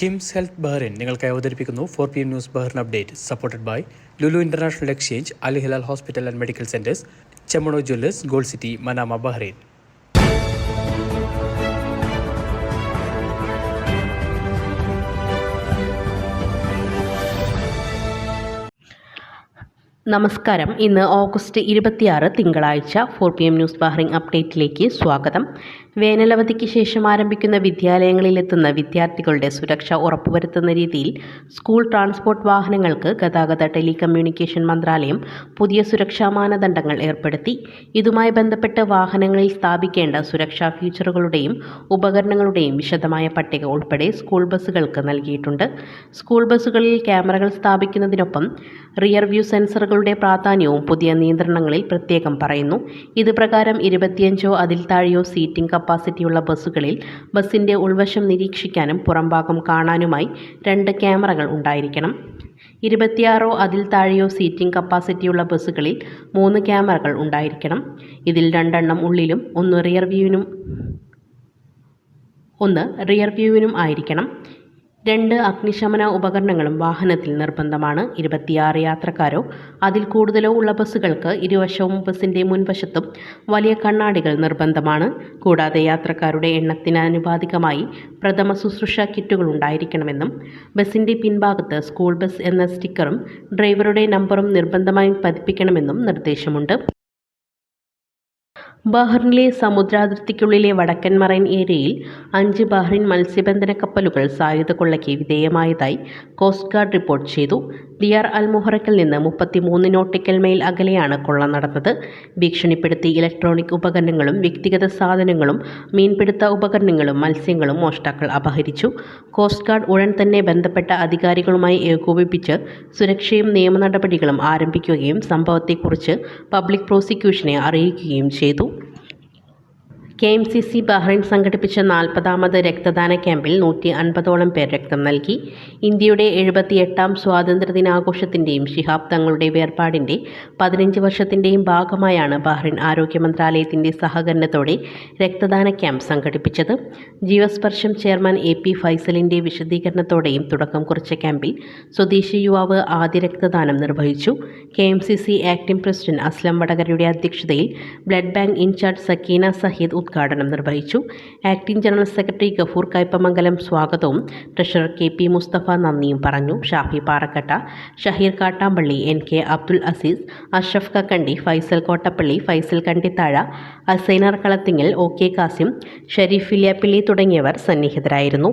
KIMS health Bahrain നിങ്ങൾക്കായി അവതരിപ്പിക്കുന്നു four P M news Bahrain update supported by Lulu international exchange Al Hilal hospital and medical centres Chemmanur jewellers gold city Manama Bahrain നമസ്കാരം. ഇന്ന് August ഇരുപത്തിയാറ് തിങ്കളാഴ്ച four P M news Bahrain അപ്ഡേറ്റിലേക്ക് സ്വാഗതം. വേനലവധിക്ക് ശേഷം ആരംഭിക്കുന്ന വിദ്യാലയങ്ങളിലെത്തുന്ന വിദ്യാർത്ഥികളുടെ സുരക്ഷ ഉറപ്പുവരുത്തുന്ന രീതിയിൽ സ്കൂൾ ട്രാൻസ്പോർട്ട് വാഹനങ്ങൾക്ക് ഗതാഗത ടെലികമ്മ്യൂണിക്കേഷൻ മന്ത്രാലയം പുതിയ സുരക്ഷാ മാനദണ്ഡങ്ങൾ ഏർപ്പെടുത്തി. ഇതുമായി ബന്ധപ്പെട്ട് വാഹനങ്ങളിൽ സ്ഥാപിക്കേണ്ട സുരക്ഷാ ഫീച്ചറുകളുടെയും ഉപകരണങ്ങളുടെയും വിശദമായ പട്ടിക ഉൾപ്പെടെ സ്കൂൾ ബസ്സുകൾക്ക് നൽകിയിട്ടുണ്ട്. സ്കൂൾ ബസ്സുകളിൽ ക്യാമറകൾ സ്ഥാപിക്കുന്നതിനൊപ്പം റിയർ വ്യൂ സെൻസറുകളുടെ പ്രാധാന്യവും പുതിയ നിയന്ത്രണങ്ങളിൽ പ്രത്യേകം പറയുന്നു. ഇത് പ്രകാരം ഇരുപത്തിയഞ്ചോ അതിൽ താഴെയോ സീറ്റിംഗ് കപ്പാസിറ്റിയുള്ള ബസ്സുകളിൽ ബസ്സിന്റെ ഉൾവശം നിരീക്ഷിക്കാനും പുറംഭാഗം കാണാനുമായി രണ്ട് ക്യാമറകൾ ഉണ്ടായിരിക്കണം. ഇരുപത്തിയാറോ അതിൽ താഴെയോ സീറ്റിംഗ് കപ്പാസിറ്റിയുള്ള ബസ്സുകളിൽ മൂന്ന് ക്യാമറകൾ ഉണ്ടായിരിക്കണം. ഇതിൽ രണ്ടെണ്ണം ഉള്ളിലും ഒന്ന് റിയർ വ്യൂവിനും ഒന്ന് റിയർ വ്യൂവിനും ആയിരിക്കണം. രണ്ട് അഗ്നിശമന ഉപകരണങ്ങളും വാഹനത്തിൽ നിർബന്ധമാണ്. ഇരുപത്തിയാറ് യാത്രക്കാരോ അതിൽ കൂടുതലോ ഉള്ള ബസ്സുകൾക്ക് ഇരുവശവും ബസ്സിന്റെ മുൻവശത്തും വലിയ കണ്ണാടികൾ നിർബന്ധമാണ്. കൂടാതെ യാത്രക്കാരുടെ എണ്ണത്തിനനുപാതികമായി പ്രഥമ ശുശ്രൂഷ കിറ്റുകൾ ഉണ്ടായിരിക്കണമെന്നും ബസ്സിന്റെ പിൻഭാഗത്ത് സ്കൂൾ ബസ് എന്ന സ്റ്റിക്കറും ഡ്രൈവറുടെ നമ്പറും നിർബന്ധമായും പതിപ്പിക്കണമെന്നും നിർദ്ദേശമുണ്ട്. ബഹ്റിനിലെ സമുദ്രാതിർത്തിക്കുള്ളിലെ വടക്കൻ മറൈൻ ഏരിയയിൽ അഞ്ച് ബഹ്റിൻ മത്സ്യബന്ധന കപ്പലുകൾ സായുധ കൊള്ളയ്ക്ക് വിധേയമായതായി കോസ്റ്റ് ഗാർഡ് റിപ്പോർട്ട് ചെയ്തു. ദിയാർ അൽ മുഹറക്കിൽ നിന്ന് മുപ്പത്തിമൂന്ന് നോട്ടിക്കൽ മൈൽ അകലെയാണ് കൊള്ള നടന്നത്. ഭീഷണിപ്പെടുത്തി ഇലക്ട്രോണിക് ഉപകരണങ്ങളും വ്യക്തിഗത സാധനങ്ങളും മീൻപിടുത്ത ഉപകരണങ്ങളും മത്സ്യങ്ങളും മോഷ്ടാക്കൾ അപഹരിച്ചു. കോസ്റ്റ് ഗാർഡ് ഉടൻ തന്നെ ബന്ധപ്പെട്ട അധികാരികളുമായി ഏകോപിപ്പിച്ച് സുരക്ഷയും നിയമ നടപടികളും ആരംഭിക്കുകയും സംഭവത്തെക്കുറിച്ച് പബ്ലിക് പ്രോസിക്യൂഷനെ അറിയിക്കുകയും ചെയ്തു. K M C C Bahrain സംഘടിപ്പിച്ച നാൽപ്പതാമത് രക്തദാന ക്യാമ്പിൽ നൂറ്റി അൻപതോളം പേർ രക്തം നൽകി. ഇന്ത്യയുടെ എഴുപത്തിയെട്ടാം സ്വാതന്ത്ര്യദിനാഘോഷത്തിന്റെയും ശിഹാബ് തങ്ങളുടെ വേർപാടിന്റെ പതിനഞ്ച് വർഷത്തിന്റെയും ഭാഗമായാണ് ബഹ്റൈൻ ആരോഗ്യ മന്ത്രാലയത്തിന്റെ സഹകരണത്തോടെ രക്തദാന ക്യാമ്പ് സംഘടിപ്പിച്ചത്. ജീവസ്പർശം ചെയർമാൻ എ പി ഫൈസലിന്റെ വിശദീകരണത്തോടെയും തുടക്കം കുറിച്ച ക്യാമ്പിൽ സ്വദേശി യുവാവ് ആദ്യ രക്തദാനം നിർവഹിച്ചു. K M C C acting president Aslam വടകരയുടെ അധ്യക്ഷതയിൽ blood bank incharge Sakeena Saheed ഉദ്ഘാടനം നിർവഹിച്ചു. Acting general secretary Gafoor Kaipamangalam സ്വാഗതവും. ട്രഷറർ കെ പി മുസ്തഫ നന്ദിയും പറഞ്ഞു. Shafi Parakkatta Shaheer Kattampally N K Abdul Azeez Ashraf Kakkandi Faisal Kottappally Faisal Kandithazha Asainar Kalathingal O K Kasim Shareef Iliyappilly തുടങ്ങിയവർ സന്നിഹിതരായിരുന്നു.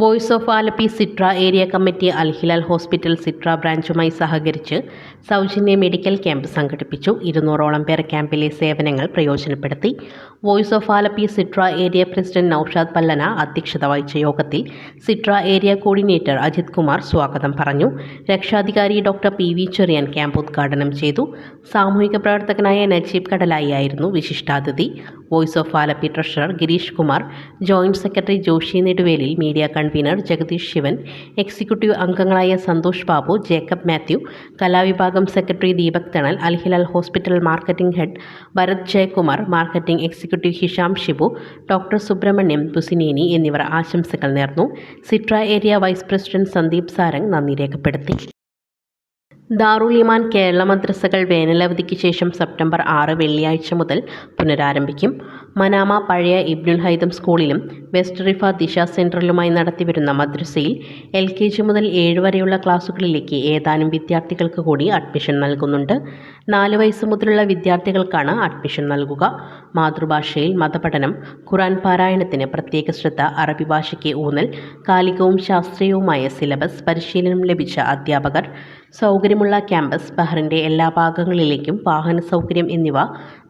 Voice of Alleppey Sitra area committee Al Hilal hospital Sitra ബ്രാഞ്ചുമായി സഹകരിച്ച് സൗജന്യ medical camp സംഘടിപ്പിച്ചു. ഇരുന്നൂറോളം പേർ ക്യാമ്പിലെ സേവനങ്ങൾ പ്രയോജനപ്പെടുത്തി. Voice of Alleppey Sitra area president Naushad Pallana അധ്യക്ഷത വഹിച്ച യോഗത്തിൽ Sitra area coordinator Ajith Kumar സ്വാഗതം പറഞ്ഞു. രക്ഷാധികാരി doctor P V Cherian camp ഉദ്ഘാടനം ചെയ്തു. സാമൂഹിക പ്രവർത്തകനായ നജീബ് കടലായി ആയിരുന്നു വിശിഷ്ടാതിഥി. Voice of Alleppey treasurer Gireesh Kumar joint secretary Joshy Neduvelil media convener convener Jagadeesh Shivan executive അംഗങ്ങളായ Santhosh Babu Jacob Mathew കലാവിഭാഗം secretary Deepak Thanal Al Hilal hospital marketing head Bharath Jayakumar marketing executive Hisham Shibu doctor Subrahmanyam Busineni എന്നിവർ ആശംസകൾ നേർന്നു. Sitra area vice president Sandeep Sarang നന്ദി രേഖപ്പെടുത്തി. ദാറുൽ ഇമാൻ കേരള മദ്രസകൾ വേനലവധിക്ക് ശേഷം September ആറ് വെള്ളിയാഴ്ച മുതൽ പുനരാരംഭിക്കും. മനാമ പഴയ ഇബ്നുൽ ഹൈദം സ്കൂളിലും വെസ്റ്റ് റിഫ ദിശ സെന്ററിലുമായി നടത്തിവരുന്ന മദ്രസയിൽ എൽ കെ ജി മുതൽ ഏഴ് വരെയുള്ള ക്ലാസുകളിലേക്ക് ഏതാനും വിദ്യാർത്ഥികൾക്ക് കൂടി അഡ്മിഷൻ നൽകുന്നുണ്ട്. നാല് വയസ്സ് മുതലുള്ള വിദ്യാർത്ഥികൾക്കാണ് അഡ്മിഷൻ നൽകുക. മാതൃഭാഷയിൽ മതപഠനം ഖുറാൻ പാരായണത്തിന് പ്രത്യേക ശ്രദ്ധ അറബി ഭാഷയ്ക്ക് ഊന്നൽ കാലികവും ശാസ്ത്രീയവുമായ സിലബസ് പരിശീലനം ലഭിച്ച അധ്യാപകർ സൗകര്യമുള്ള ക്യാമ്പസ് ബഹ്റിന്റെ എല്ലാ ഭാഗങ്ങളിലേക്കും വാഹന സൗകര്യം എന്നിവ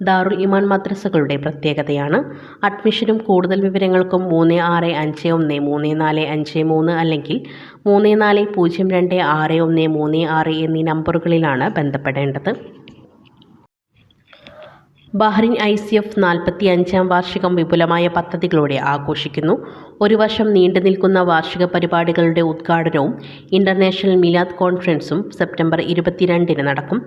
ദാറുൽ ഇമാൻ മദ്രസകളുടെ പ്രത്യേകതയാണ്. അഡ്മിഷനും കൂടുതൽ വിവരങ്ങൾക്കും മൂന്ന് ആറ് അഞ്ച് ഒന്ന് മൂന്ന് നാല് അഞ്ച് മൂന്ന് അല്ലെങ്കിൽ മൂന്ന് നാല് പൂജ്യം രണ്ട് ആറ് ഒന്ന് മൂന്ന് ആറ് എന്നീ നമ്പറുകളിലാണ് ബന്ധപ്പെടേണ്ടത്. ബഹ്റിൻ ഐ സി എഫ് നാൽപ്പത്തി അഞ്ചാം വാർഷികം വിപുലമായ പദ്ധതികളോടെ ആഘോഷിക്കുന്നു. ഒരു വർഷം നീണ്ടു നിൽക്കുന്ന വാർഷിക പരിപാടികളുടെ ഉദ്ഘാടനവും ഇന്റർനാഷണൽ മിലാദ് കോൺഫറൻസും സെപ്റ്റംബർ ഇരുപത്തിരണ്ടിന് നടക്കും.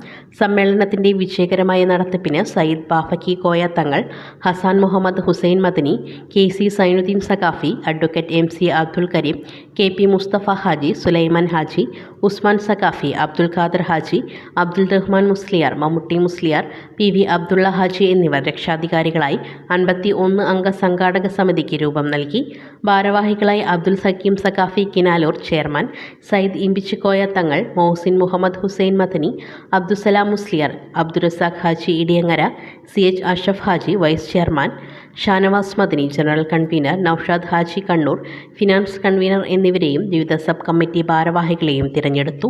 സമ്മേളനത്തിന്റെ വിജയകരമായ നടത്തിപ്പിന് Sayyid Bafaqi Koya Thangal Hasan Muhammad Hussain Madani K C Zainuddin Saqafi advocate M C Abdul Kareem K P Musthafa Haji Sulaiman Haji Usman Saqafi Abdul Khader Haji Abdul Rahman Musliyar Mammootty Musliyar P V Abdulla Haji എന്നിവർ രക്ഷാധികാരികളായി അൻപത്തി ഒന്ന് അംഗ സംഘാടക സമിതിക്ക് രൂപം നൽകി. ഭാരവാഹികളായി Abdul Sakeem Saqafi Kinalur chairman Sayyid Imbichikoya Thangal Mohsin Muhammad Hussain Madani Abdussalam Musliyar Abdurazak Haji Idiyangara C H Ashraf Haji vice chairman Shanavas Madani general convener Naushad Haji Kannur finance convener എന്നിവരെയും വിവിധ sub committee ഭാരവാഹികളെയും തിരഞ്ഞെടുത്തു.